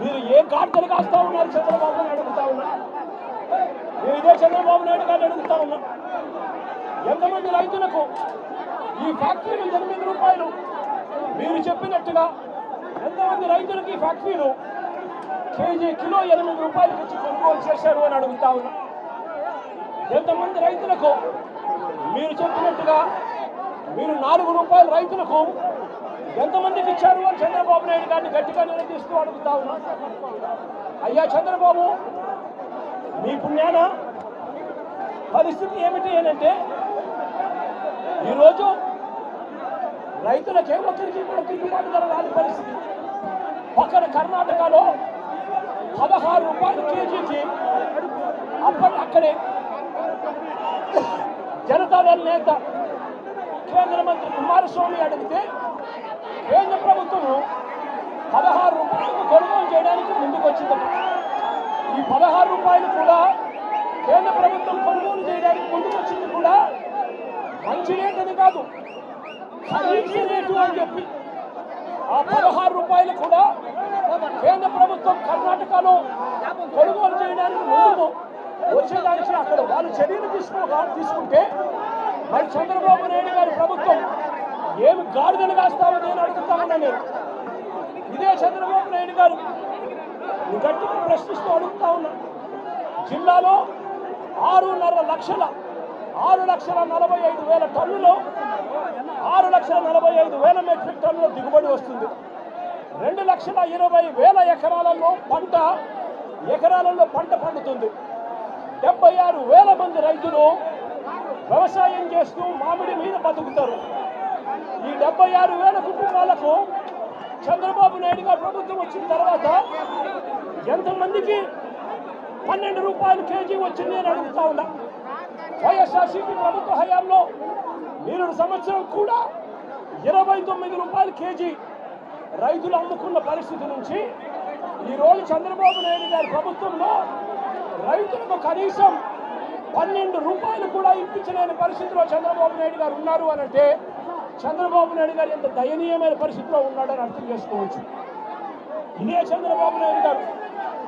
మీరు ఏ గాడిదలు కాస్తా ఉన్నారు? చంద్రబాబు అడుగుతా ఉన్నా? నేను ఇదే చంద్రబాబు నాయుడు గారిని అడుగుతా ఉన్నా. ఎంతమంది రైతులకు ఈ ఫ్యాక్టరీలు ఎనిమిది రూపాయలు? మీరు చెప్పినట్టుగా ఎంతమంది రైతులకు ఈ ఫ్యాక్టరీలు కేజీ కిలో ఎనిమిది రూపాయలు ఇచ్చి కొనుగోలు చేశారు అని అడుగుతా ఉన్నా. ఎంతమంది రైతులకు మీరు చెప్పినట్టుగా మీరు నాలుగు రూపాయలు రైతులకు ఎంతమందికి ఇచ్చారు అని చంద్రబాబు నాయుడు గారిని గట్టిగా నిలదీస్తూ అడుగుతా ఉన్నా? అయ్యా చంద్రబాబు మీ పుణ్యాన పరిస్థితి ఏమిటి అంటే ఈరోజు రైతులకే ఒక్కరికి కూడా గిట్టుబాటు ధర రాని పరిస్థితి. పక్కన కర్ణాటకలో పదహారు రూపాయలు కేజీకి అప్పటి అక్కడే జనతాదళ నేత కేంద్ర మంత్రి కుమారస్వామి అడిగితే కేంద్ర ప్రభుత్వం పదహారు రూపాయలకు కొనుగోలు చేయడానికి ముందుకొచ్చింది ఈ పదహారు రూపాయలు కూడా కేంద్ర ప్రభుత్వం కొనుగోలు చేయడానికి ముందుకొచ్చింది కూడా మంచి రేట్ అని కాదు. ఖరీదు రేటు అని చెప్పి. ఆ పదహారు రూపాయలు కూడా కేంద్ర ప్రభుత్వం కర్ణాటకలో కొనుగోలు చేయడానికి ముందు వచ్చేదానికి అక్కడ వాళ్ళు చర్యలు తీసుకో తీసుకుంటే మరి చంద్రబాబు నాయుడు గారి ప్రభుత్వం ఏమి గాడిదలు కాస్తామని నేను అడుగుతా ఉన్నా నేను. ఇదే చంద్రబాబు నాయుడు గారు గట్టిగా ప్రశ్నిస్తూ అడుగుతా ఉన్నా. జిల్లాలో ఆరున్నర లక్షల ఆరు లక్షల నలభై ఐదు వేల టన్నులు ఆరు లక్షల నలభై ఐదు వేల మెట్రిక్ టన్నుల దిగుబడి వస్తుంది. రెండు లక్షల ఇరవై వేల ఎకరాలలో పంట ఎకరాలలో పంట పండుతుంది. డెబ్బై ఆరు వేల మంది రైతులు వ్యవసాయం చేస్తూ మామిడి మీద బతుకుతారు. ఈ డెబ్బై ఆరు వేల కుటుంబాలకు చంద్రబాబు నాయుడు గారు ప్రభుత్వం వచ్చిన తర్వాత ఎంతమందికి పన్నెండు రూపాయలు కేజీ వచ్చింది అని అడుగుతా ఉన్నా. వైఎస్ఆర్సీపీ ప్రభుత్వ హయాంలో మీరు సంవత్సరం కూడా ఇరవై తొమ్మిది రూపాయలు కేజీ రైతులు అమ్ముకున్న పరిస్థితి నుంచి ఈరోజు చంద్రబాబు నాయుడు గారి ప్రభుత్వంలో రైతులకు కనీసం పన్నెండు రూపాయలు కూడా ఇప్పించలేని పరిస్థితిలో చంద్రబాబు నాయుడు గారు ఉన్నారు అని అంటే చంద్రబాబు నాయుడు గారు ఎంత దయనీయమైన పరిస్థితిలో ఉన్నాడని అర్థం చేసుకోవచ్చు. ఇదే చంద్రబాబు నాయుడు గారు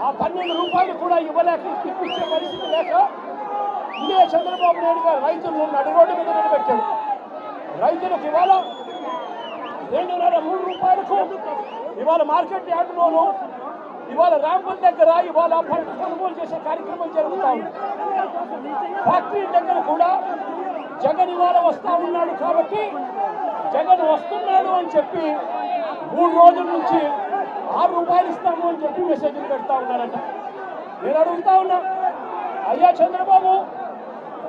ఆ పన్నెండు రూపాయలు కూడా ఇవ్వలేక ఇప్పించే పరిస్థితి లేక ఇదే చంద్రబాబు నాయుడు గారు రైతులను నడి రోడ్డు మీద నిలబెట్టాడు రైతులకు ఇవాళ రెండున్నర మూడు రూపాయలకు ఇవాళ మార్కెట్ యార్డులోను ఇవాళ ర్యాంపుల దగ్గర ఇవాళ పంట కొనుగోలు చేసే కార్యక్రమం జరుగుతా ఉంది. ఫ్యాక్టరీ దగ్గర కూడా జగన్ ఇవాళ వస్తా ఉన్నాడు కాబట్టి జగన్ వస్తున్నాడు అని చెప్పి మూడు రోజుల నుంచి ఆరు రూపాయలు ఇస్తాము అని చెప్పి మెసేజ్లు పెడతా ఉన్నారంట. నేను అడుగుతా ఉన్నా అయ్యా చంద్రబాబు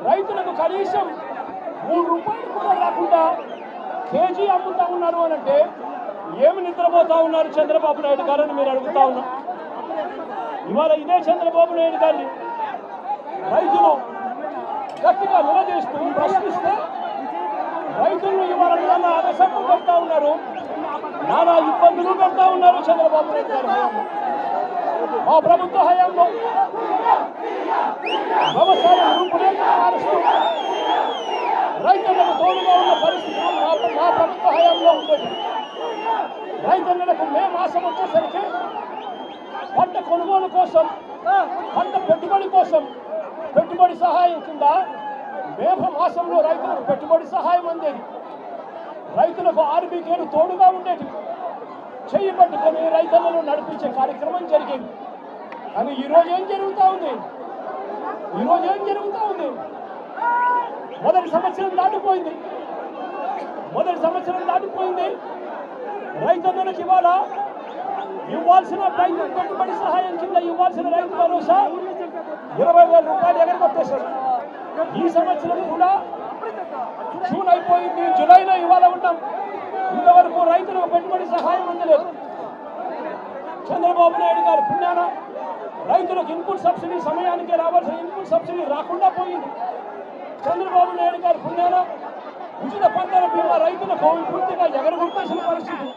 రైతులకు కనీసం మూడు రూపాయలు కూడా రాకుండా కేజీ అమ్ముతా ఉన్నారు అని అంటే ఏమి నిద్రపోతా ఉన్నారు చంద్రబాబు నాయుడు గారు అని మీరు అడుగుతా ఉన్నా. ఇవాళ ఇదే చంద్రబాబు నాయుడు గారిని రైతులు గట్టిగా నిలదీస్తూ ప్రశ్నిస్తే రైతులను ఇవాళ నానా అలసట్లు పెడతా ఉన్నారు. నానా ఇబ్బందులు పెడతా ఉన్నారు చంద్రబాబు నాయుడు గారి. మా ప్రభుత్వ హయాంలో వ్యవసాయ రూపురేఖలు మారుస్తూ రైతులకు తోడుగా ఉన్న పరిస్థితులు మా ప్రభుత్వ హయాంలో ఉండేది. రైతులకు మే మాసం వచ్చేసరికి పంట కొనుగోలు కోసం పంట పెట్టుబడి కోసం పెట్టుబడి సహాయం కింద మేఘ మాసంలో రైతులకు పెట్టుబడి సహాయం అందేది. రైతులకు ఆర్బీకేలు తోడుగా ఉండేది. చెయ్యి పట్టుకొని రైతులను నడిపించే కార్యక్రమం జరిగేది. కానీ ఈరోజు ఏం జరుగుతూ ఉంది? ఈరోజు ఏం జరుగుతూ ఉంది? మొదటి సంవత్సరం దాటిపోయింది. మొదటి సంవత్సరం దాటిపోయింది. రైతన్నలకు ఇవాళ ఇవ్వాల్సిన రైతు పెట్టుబడి సహాయం కింద ఇవ్వాల్సిన రైతు భరోసా ఇరవై వేల రూపాయలు ఎగరగొట్టేశారు ఈ సంవత్సరం కూడా జూన్ అయిపోయింది జూలైలో ఇవాళ ఉన్నాం. ఇంతవరకు రైతులకు పెట్టుబడి సహాయం అందలేదు. చంద్రబాబు నాయుడు గారి పుణ్యాన రైతులకు ఇన్పుట్ సబ్సిడీ సమయానికి రావాల్సిన ఇన్పుట్ సబ్సిడీ రాకుండా పోయింది. చంద్రబాబు నాయుడు గారి పుణ్యాన ఉచిత పంటల బీమా రైతులకు పూర్తిగా ఎగరగొట్టేసిన పరిస్థితి.